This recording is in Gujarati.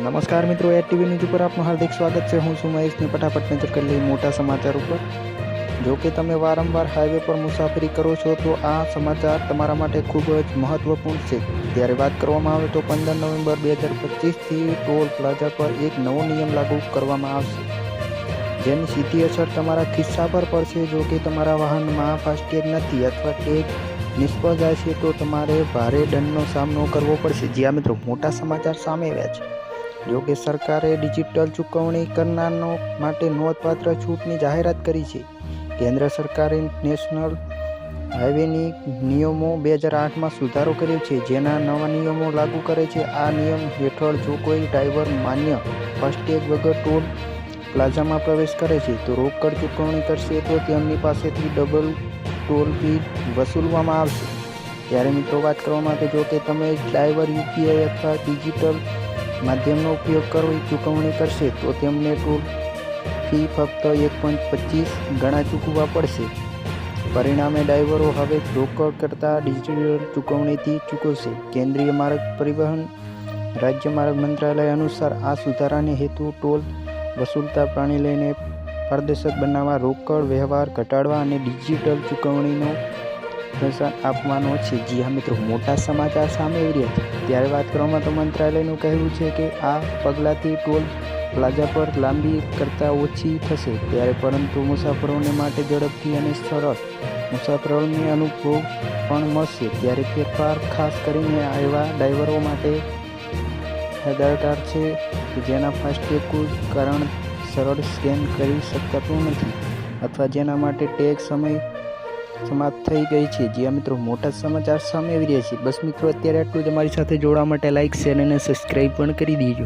નમસ્કાર મિત્રો એ ટીવી ન્યૂઝ ઉપર આપનું હાર્દિક સ્વાગત છે. હું છું મહેશને ફટાફટ નજર કરી લઈ મોટા સમાચાર ઉપર. જો કે તમે વારંવાર હાઈવે પર મુસાફરી કરો છો, તો આ સમાચાર તમારા માટે ખૂબ જ મહત્વપૂર્ણ છે. ત્યારે વાત કરવામાં આવે તો પંદર નવેમ્બર બે હજાર પચીસથી ટોલ પ્લાઝા પર એક નવો નિયમ લાગુ કરવામાં આવશે. જેની સીધી અસર તમારા ખિસ્સા પર પડશે. જો કે તમારા વાહનમાં ફાસ્ટેગ નથી અથવા ટેગ નિષ્ફળ જાય છે, તો તમારે ભારે દંડનો સામનો કરવો પડશે. જ્યાં મિત્રો, મોટા સમાચાર સામે આવ્યા છે. જો કે સરકારે ડિજિટલ ચૂકવણી કરનારનો માટે નોંધપાત્ર છૂટની જાહેરાત કરી છે. કેન્દ્ર સરકારે નેશનલ હાઈવેની નિયમો બે હજાર આઠમાં સુધારો કર્યો છે, જેના નવા નિયમો લાગુ કરે છે. આ નિયમ હેઠળ જો કોઈ ડ્રાઈવર માન્ય ફાસ્ટેગ વગર ટોલ પ્લાઝામાં પ્રવેશ કરે છે, તો રોકડ ચૂકવણી કરશે તો તેમની પાસેથી ડબલ ટોલ ફી વસૂલવામાં આવશે. ત્યારે મિત્રો, વાત કરવા માટે જો કે તમે ડ્રાઈવર યુપીઆઈ અથવા ડિજિટલ માધ્યમનો ઉપયોગ કરવો ચૂકવણી કરશે, તો તેમને ટોલ ફી ફક્ત એક પોઈન્ટ પચીસ ગણા ચૂકવવા પડશે. પરિણામે ડ્રાઈવરો હવે રોકડ કરતાં ડિજિટલ ચૂકવણીથી ચૂકવશે. કેન્દ્રીય માર્ગ પરિવહન, રાજ્ય માર્ગ મંત્રાલય અનુસાર આ સુધારાને હેતુ ટોલ વસૂલતા પ્રાણી લઈને પારદર્શક બનાવવા, રોકડ વ્યવહાર ઘટાડવા અને ડિજિટલ ચૂકવણીનો પ્રોત્સાહન આપવાનો છે. જી હા મિત્રો, મોટા સમાચાર સામે આવી રહ્યા છે. ત્યારે વાત કરવામાં તો મંત્રાલયનું કહેવું છે કે આ પગલાંથી ટોલ પ્લાઝા પર લાંબી કરતાં ઓછી થશે. ત્યારે પરંતુ મુસાફરોને માટે ઝડપથી અને સરળ મુસાફરોને અનુભવ પણ મળશે. ત્યારે ફેરફાર ખાસ કરીને એવા ડ્રાઈવરો માટે હદાયકાર છે કે જેના ફાસ્ટેગનું કારણ સરળ સ્કેન કરી શકાતું નથી, અથવા જેના માટે ટેગ સમય સમાપ્ત થઈ ગઈ છે. જ્યાં મિત્રો, મોટા સમાચાર સામે આવી રહ્યા છે. બસ મિત્રો, અત્યારે આટલું જ. અમારી સાથે જોડવા માટે લાઇક શેર અને સબસ્ક્રાઈબ પણ કરી દેજો.